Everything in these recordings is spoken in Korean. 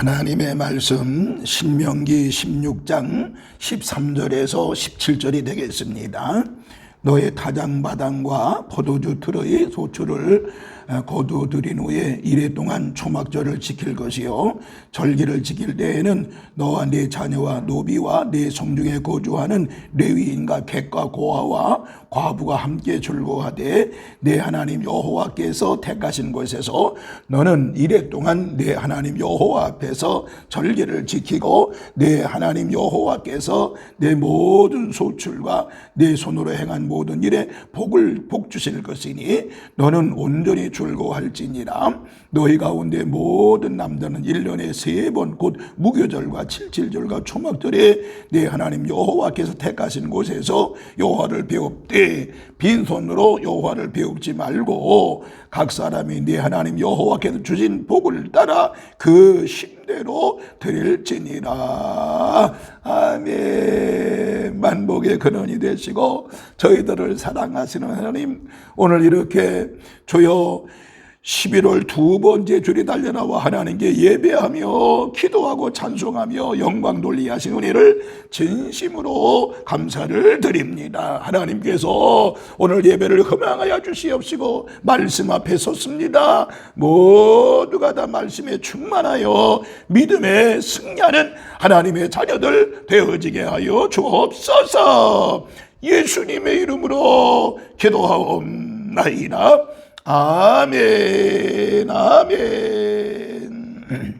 하나님의 말씀 신명기 16장 13절에서 17절이 되겠습니다. 너의 타장마당과 포도주 틀의 소출을 거두들인 후에 이래 동안 초막절을 지킬 것이요. 절기를 지킬 때에는 너와 네 자녀와 노비와 네 성중에 거주하는 레위인과 객과 고아와 과부가 함께 즐거워하되 내 하나님 여호와께서 택하신 곳에서 너는 이래 동안 내 하나님 여호와 앞에서 절기를 지키고 내 하나님 여호와께서 내 모든 소출과 내 손으로 행한 모든 일에 복을 복 주실 것이니 너는 온전히 즐거워할지니라. 너희 가운데 모든 남자는 1년에 세 번 곧 무교절과 칠칠절과 초막절에 내 하나님 여호와께서 택하신 곳에서 여호와를 배웁되 빈손으로 여호와를 배웁지 말고 각 사람이 내 하나님 여호와께서 주신 복을 따라 그 심 대로 드릴지니라. 아멘. 만복의 근원이 되시고 저희들을 사랑하시는 하나님 오늘 이렇게 주여 11월 두 번째 줄이 달려나와 하나님께 예배하며 기도하고 찬송하며 영광 돌리 하신 은혜를 진심으로 감사를 드립니다. 하나님께서 오늘 예배를 허망하여 주시옵시고 말씀 앞에 섰습니다. 모두가 다 말씀에 충만하여 믿음에 승리하는 하나님의 자녀들 되어지게 하여 주옵소서. 예수님의 이름으로 기도하옵나이다. 아멘, 아멘.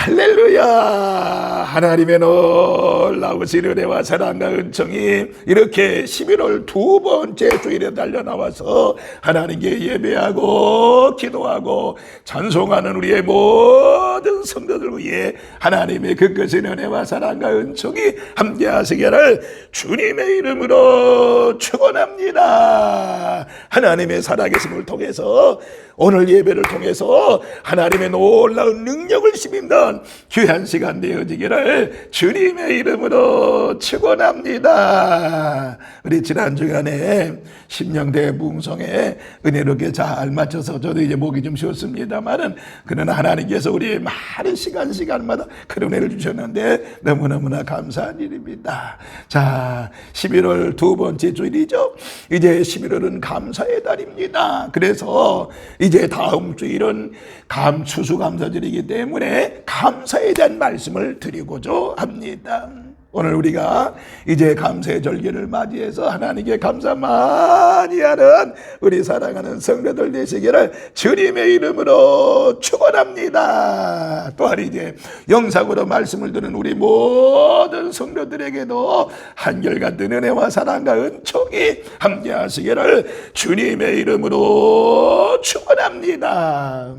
할렐루야! 하나님의 놀라우신 은혜와 사랑과 은총이 이렇게 11월 두 번째 주일에 달려나와서 하나님께 예배하고 기도하고 찬송하는 우리의 모든 성도들 위해 하나님의 그 끝인 은혜와 사랑과 은총이 함께 하시기를 주님의 이름으로 축원합니다. 하나님의 살아계심을 통해서 오늘 예배를 통해서 하나님의 놀라운 능력을 심입 는 귀한 시간 되어지기를 주님의 이름으로 축원합니다. 우리 지난 주간에 심령대 붕성에 은혜롭게 잘 맞춰서 저도 이제 목이 좀 쉬었습니다만은 그러나 하나님께서 우리의 많은 시간 시간마다 그런 은혜를 주셨는데 너무너무나 감사한 일입니다. 자, 11월 두 번째 주일이죠. 이제 11월은 감사의 달입니다. 그래서 이제 다음 주일은 감 추수 감사절이기 때문에 감 사에 대한 말씀을 드리고자 합니다. 오늘 우리가 이제 감사의 절기를 맞이해서 하나님께 감사 많이 하는 우리 사랑하는 성도들 되시기를 주님의 이름으로 축원합니다. 또한 이제 영상으로 말씀을 듣는 우리 모든 성도들에게도 한결같은 은혜와 사랑과 은총이 함께 하시기를 주님의 이름으로 축원합니다.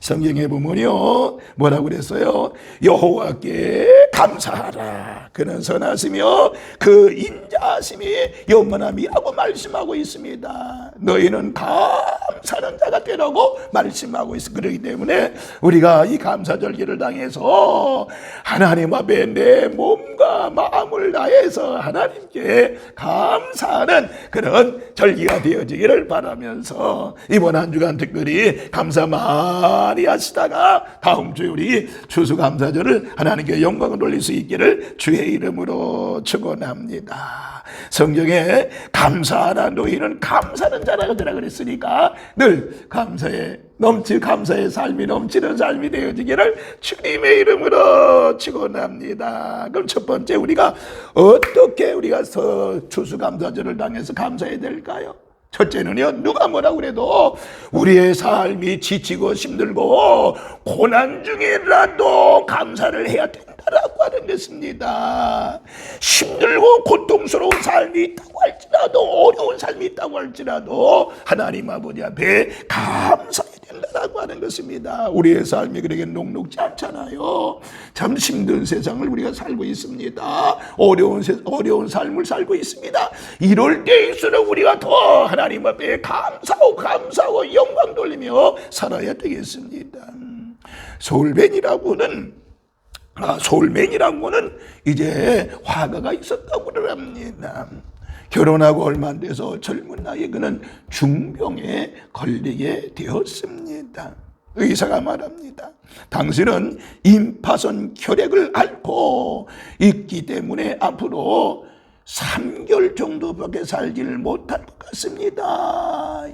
성경에 보면요 뭐라고 그랬어요? 여호와께 감사하라. 그는 선하시며 그 인자하심이 영원함이라고 말씀하고 있습니다. 너희는 감사하는 자가 되라고 말씀하고 있어. 그렇기 때문에 우리가 이 감사절기를 당해서 하나님 앞에 내 몸과 마음을 다해서 하나님께 감사하는 그런 절기가 되어지기를 바라면서 이번 한 주간 특별히 감사 많이 하시다가 다음 주에 우리 추수감사절을 하나님께 영광을 돌릴 수 있기를 주의 이름으로 축원합니다. 성경에 감사하라 너희는 감사하는 자라고 들라 그랬으니까 늘 감사에 넘치 감사의 삶이 넘치는 삶이 되어지기를 주님의 이름으로 축원합니다. 그럼 첫 번째 우리가 어떻게 우리가 추수감사절을 당해서 감사해야 될까요? 첫째는요, 누가 뭐라 그래도 우리의 삶이 지치고 힘들고 고난 중이라도 감사를 해야 된다 라고 하는 것입니다. 힘들고 고통스러운 삶이 있다고 할지라도 어려운 삶이 있다고 할지라도 하나님 아버지 앞에 감사해야 된다라고 하는 것입니다. 우리의 삶이 그렇게 녹록지 않잖아요. 참 힘든 세상을 우리가 살고 있습니다. 어려운 세, 어려운 삶을 살고 있습니다. 이럴 때일수록 우리가 더 하나님 앞에 감사하고 감사하고 영광 돌리며 살아야 되겠습니다. 서울벤이라고는 아, 서울맨이라고는 이제 화가가 있었다고 그럽니다. 결혼하고 얼마 안 돼서 젊은 나이에 그는 중병에 걸리게 되었습니다. 의사가 말합니다. 당신은 임파선 혈액을 앓고 있기 때문에 앞으로 3개월 정도밖에 살지를 못할 것 같습니다.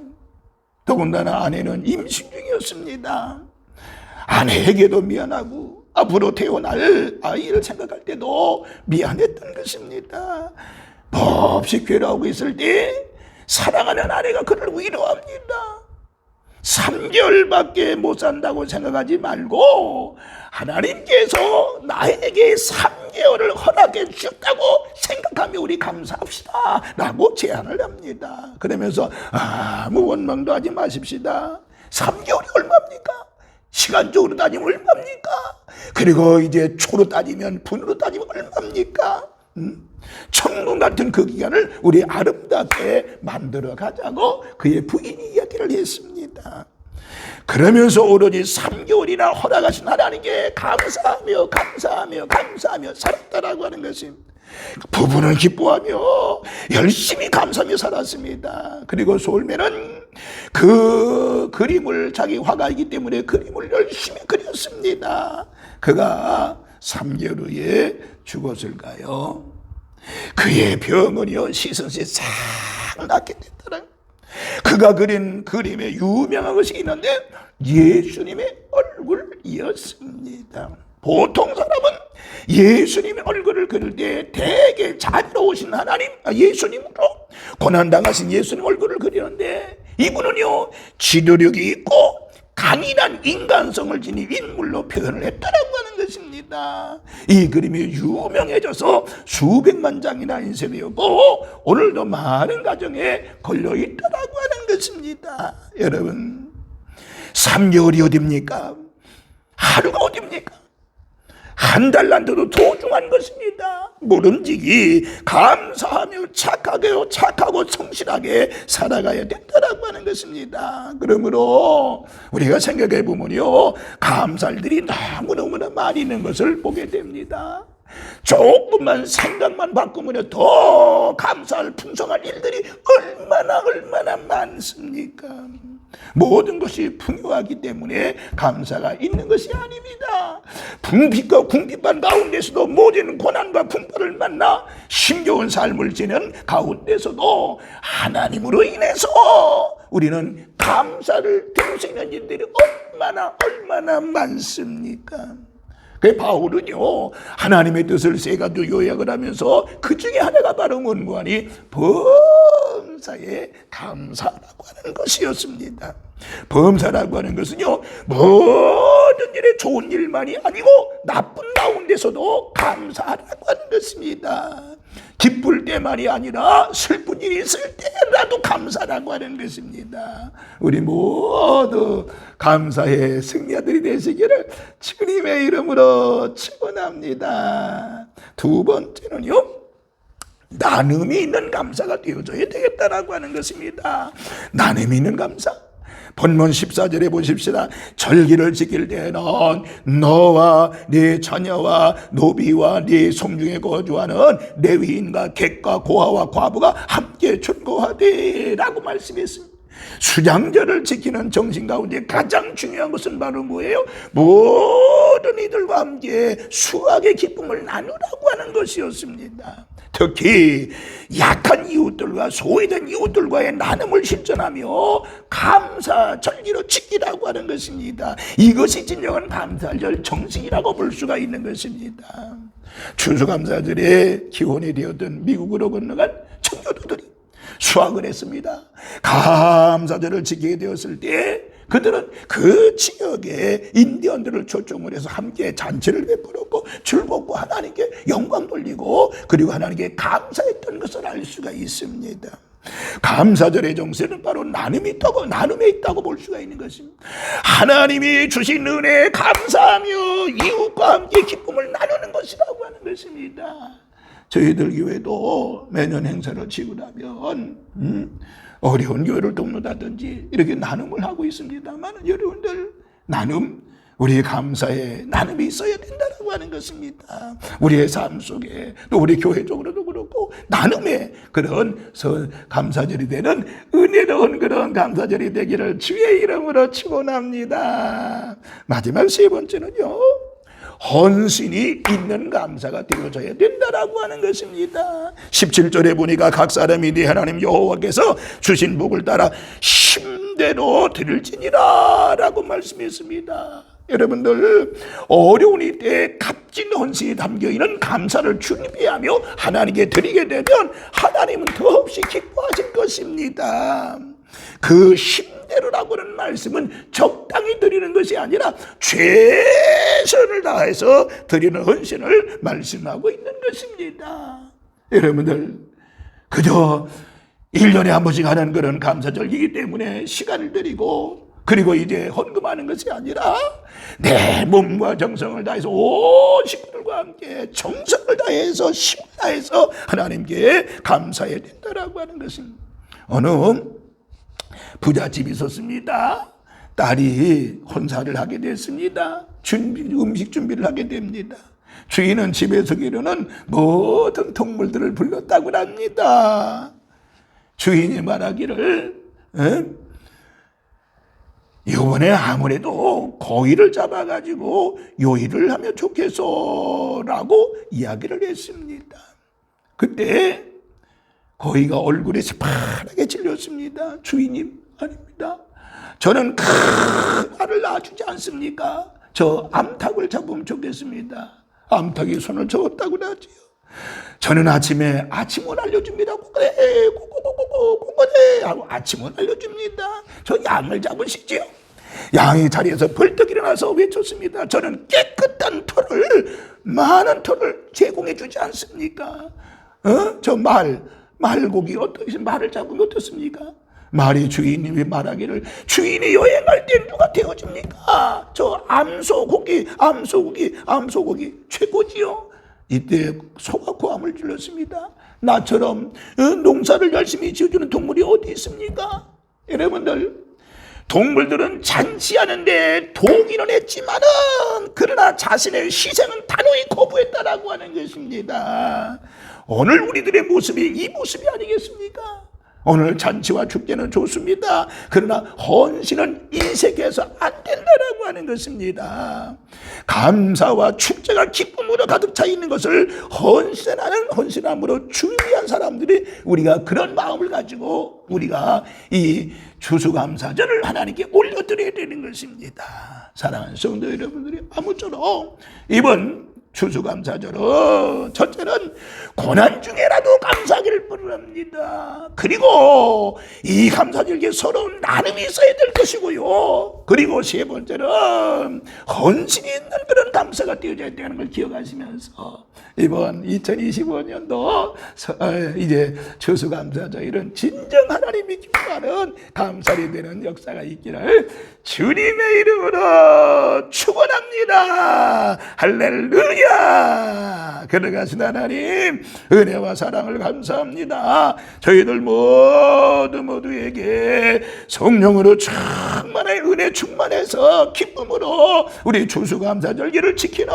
더군다나 아내는 임신 중이었습니다. 아내에게도 미안하고 앞으로 태어날 아이를 생각할 때도 미안했던 것입니다. 몹시 괴로워하고 있을 때 사랑하는 아내가 그를 위로합니다. 3개월밖에 못 산다고 생각하지 말고 하나님께서 나에게 3개월을 허락해 주셨다고 생각하며 우리 감사합시다 라고 제안을 합니다. 그러면서 아무 원망도 하지 마십시다. 3개월이 얼마입니까? 시간적으로 따지면 얼마입니까? 그리고 이제 초로 따지면 분으로 따지면 얼마입니까? 음? 천국 같은 그 기간을 우리 아름답게 만들어 가자고 그의 부인이 이야기를 했습니다. 그러면서 오로지 3개월이나 허락하신 하나님께 감사하며 감사하며 감사하며 살았다라고 하는 것입니다. 부부는 기뻐하며 열심히 감사하며 살았습니다. 그리고 솔매는 그 그림을 자기 화가이기 때문에 그림을 열심히 그렸습니다. 그가 3개월 후에 죽었을까요? 그의 병은요 시선시 싹 낫게 됐더라. 그가 그린 그림에 유명한 것이 있는데 예수님의 얼굴이었습니다. 보통 사람은 예수님의 얼굴을 그릴 때 대개 자비로우신 하나님, 아, 예수님으로 고난당하신 예수님 얼굴을 그리는데 이분은요, 지도력이 있고 강인한 인간성을 지닌 인물로 표현을 했다라고 하는 것입니다. 이 그림이 유명해져서 수백만 장이나 인쇄되었고 오늘도 많은 가정에 걸려 있다라고 하는 것입니다. 여러분, 3개월이 어딥니까? 하루가 어딥니까? 한 달란데도 소중한 것입니다. 모름지기 감사하며 착하게 착하고 성실하게 살아가야 된다라고 하는 것입니다. 그러므로 우리가 생각해 보면요 감사할 일이 너무 너무나 많이 있는 것을 보게 됩니다. 조금만 생각만 바꾸면 더 감사할 풍성한 일들이 얼마나 얼마나 많습니까? 모든 것이 풍요하기 때문에 감사가 있는 것이 아닙니다. 궁핍과 궁핍한 가운데서도 모든 고난과 풍파를 만나 힘겨운 삶을 지는 가운데서도 하나님으로 인해서 우리는 감사를 드릴 수 있는 일들이 얼마나 얼마나 많습니까? 그 바울은요 하나님의 뜻을 세 가지 요약을 하면서 그 중에 하나가 바로 뭔고하니 범사에 감사라고 하는 것이었습니다. 범사라고 하는 것은요 모든 일에 좋은 일만이 아니고 나쁜 가운데서도 감사하라고 하는 것입니다. 기쁠 때만이 아니라 슬픈 일이 있을 때라도 감사라고 하는 것입니다. 우리 모두 감사의 승리아들이 되시기를 주님의 이름으로 축원합니다. 두 번째는요. 나눔이 있는 감사가 되어져야 되겠다라고 하는 것입니다. 나눔이 있는 감사. 본문 14절에 보십시다. 절기를 지킬 때는 너와 네 자녀와 노비와 네 성중에 거주하는 레위인과 객과 고아와 과부가 함께 출고하되라고 말씀했습니다. 수장절을 지키는 정신 가운데 가장 중요한 것은 바로 뭐예요? 모든 이들과 함께 수학의 기쁨을 나누라고 하는 것이었습니다. 특히 약한 이웃들과 소외된 이웃들과의 나눔을 실천하며 감사 절기로 지키라고 하는 것입니다. 이것이 진정한 감사절 정식이라고 볼 수가 있는 것입니다. 추수감사절에 기원이 되었던 미국으로 건너간 청교도들이 수학을 했습니다. 감사절을 지키게 되었을 때 그들은 그 지역의 인디언들을 초청을 해서 함께 잔치를 베풀었고 즐겁고 하나님께 영광 돌리고 그리고 하나님께 감사했던 것을 알 수가 있습니다. 감사절의 정세는 바로 나눔이 있다고 나눔에 있다고 볼 수가 있는 것입니다. 하나님이 주신 은혜에 감사하며 이웃과 함께 기쁨을 나누는 것이라고 하는 것입니다. 저희들 교회도 매년 행사를 치고 나면 음, 어려운 교회를 돕는다든지 이렇게 나눔을 하고 있습니다만 여러분들 나눔 우리 감사에 나눔이 있어야 된다라고 하는 것입니다. 우리의 삶 속에 또 우리 교회적으로도 그렇고 나눔의 그런 서 감사절이 되는 은혜로운 그런 감사절이 되기를 주의 이름으로 축원합니다. 마지막 세 번째는요. 헌신이 있는 감사가 되어져야 된다라고 하는 것입니다. 17절에 보니까 각 사람이 네 하나님 여호와께서 주신 복을 따라 힘대로 드릴지니라 라고 말씀했습니다. 여러분들 어려운 이때 값진 헌신이 담겨 있는 감사를 준비하며 하나님께 드리게 되면 하나님은 더없이 기뻐하실 것입니다. 그 힘대로라고는 말씀은 적당히 드리는 것이 아니라 최선을 다해서 드리는 헌신을 말씀하고 있는 것입니다. 여러분들 그저 1년에 한 번씩 하는 그런 감사절이기 때문에 시간을 드리고 그리고 이제 헌금하는 것이 아니라 내 몸과 정성을 다해서 온 식구들과 함께 정성을 다해서 힘을 다해서 하나님께 감사해야 된다라고 하는 것입니다. 어느 부잣집이 있었습니다. 딸이 혼사를 하게 됐습니다. 준비, 음식 준비를 하게 됩니다. 주인은 집에서 기르는 모든 동물들을 불렀다고 합니다. 주인이 말하기를, 에? 이번에 아무래도 고기를 잡아가지고 요리를 하면 좋겠어라고 이야기를 했습니다. 그때 고기가 얼굴에 새파랗게 질렸습니다. 주인님 아닙니다. 저는 큰 알을 낳아주지 않습니까? 저 암탉을 잡으면 좋겠습니다. 암탉이 손을 저었다고 하지요. 저는 아침에 아침을 알려줍니다. 고고대, 고고고고고, 고고대 하고 아침을 알려줍니다. 저 양을 잡으시지요. 양이 자리에서 벌떡 일어나서 외쳤습니다. 저는 깨끗한 털을, 많은 털을 제공해 주지 않습니까? 어? 저 말, 말고기 어떻게 말을 잡으면 어떻습니까? 말이 주인님이 말하기를 주인이 여행할 때 누가 태워줍니까? 저 암소고기, 암소고기, 암소고기 최고지요. 이때 소가 고함을 질렀습니다. 나처럼 어, 농사를 열심히 지어주는 동물이 어디 있습니까? 여러분들 동물들은 잔치하는데 동의는 했지만은 그러나 자신의 희생은 단호히 거부했다라고 하는 것입니다. 오늘 우리들의 모습이 이 모습이 아니겠습니까? 오늘 잔치와 축제는 좋습니다. 그러나 헌신은 인색해서 안 된다라고 하는 것입니다. 감사와 축제가 기쁨으로 가득 차 있는 것을 헌신하는 헌신함으로 준비한 사람들이 우리가 그런 마음을 가지고 우리가 이 추수감사절을 하나님께 올려드려야 되는 것입니다. 사랑하는 성도 여러분들이 아무쪼록 이번 추수감사절은 첫째는 고난 중에라도 감사기를 부릅니다. 그리고 이 감사절에 서로 나눔이 있어야 될 것이고요. 그리고 세 번째는 헌신이 있는 그런 감사가 되어져야 되는 걸 기억하시면서 이번 2025년도 어, 이제 추수감사절은 진정 하나님이 기뻐하는 감사리 되는 역사가 있기를 주님의 이름으로 축원합니다. 할렐루야. 걸어가신 하나님 은혜와 사랑을 감사합니다. 저희들 모두 모두에게 성령으로 충만한 은혜 충만해서 기쁨으로 우리 추수감사절기를 지키는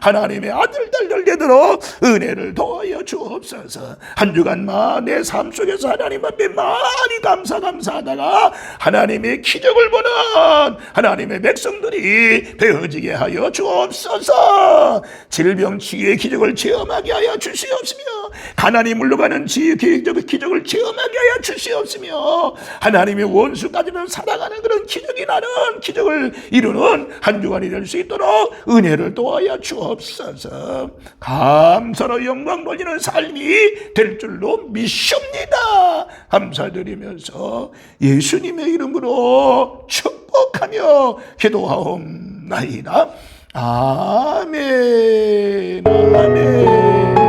하나님의 아들들 열개들로 은혜를 더하여 주옵소서. 한 주간만 내 삶 속에서 하나님 앞에 많이 감사 감사하다가 하나님의 기적을 보는 하나님의 백성들이 되어지게 하여 주옵소서. 질병 치유의 기적을 체험하게 하여 주시옵시며 가난이 물러가는 지의 기적, 기적을 체험하게 하여 주시옵시며 하나님의 원수까지는 살아가는 그런 기적이 나는 기적을 이루는 한 주간이 될 수 있도록 은혜를 도하여 주옵소서. 감사로 영광 돌리는 삶이 될 줄로 믿습니다. 감사드리면서 예수님의 이름으로 축복하며 기도하옵나이다 아멘. 아멘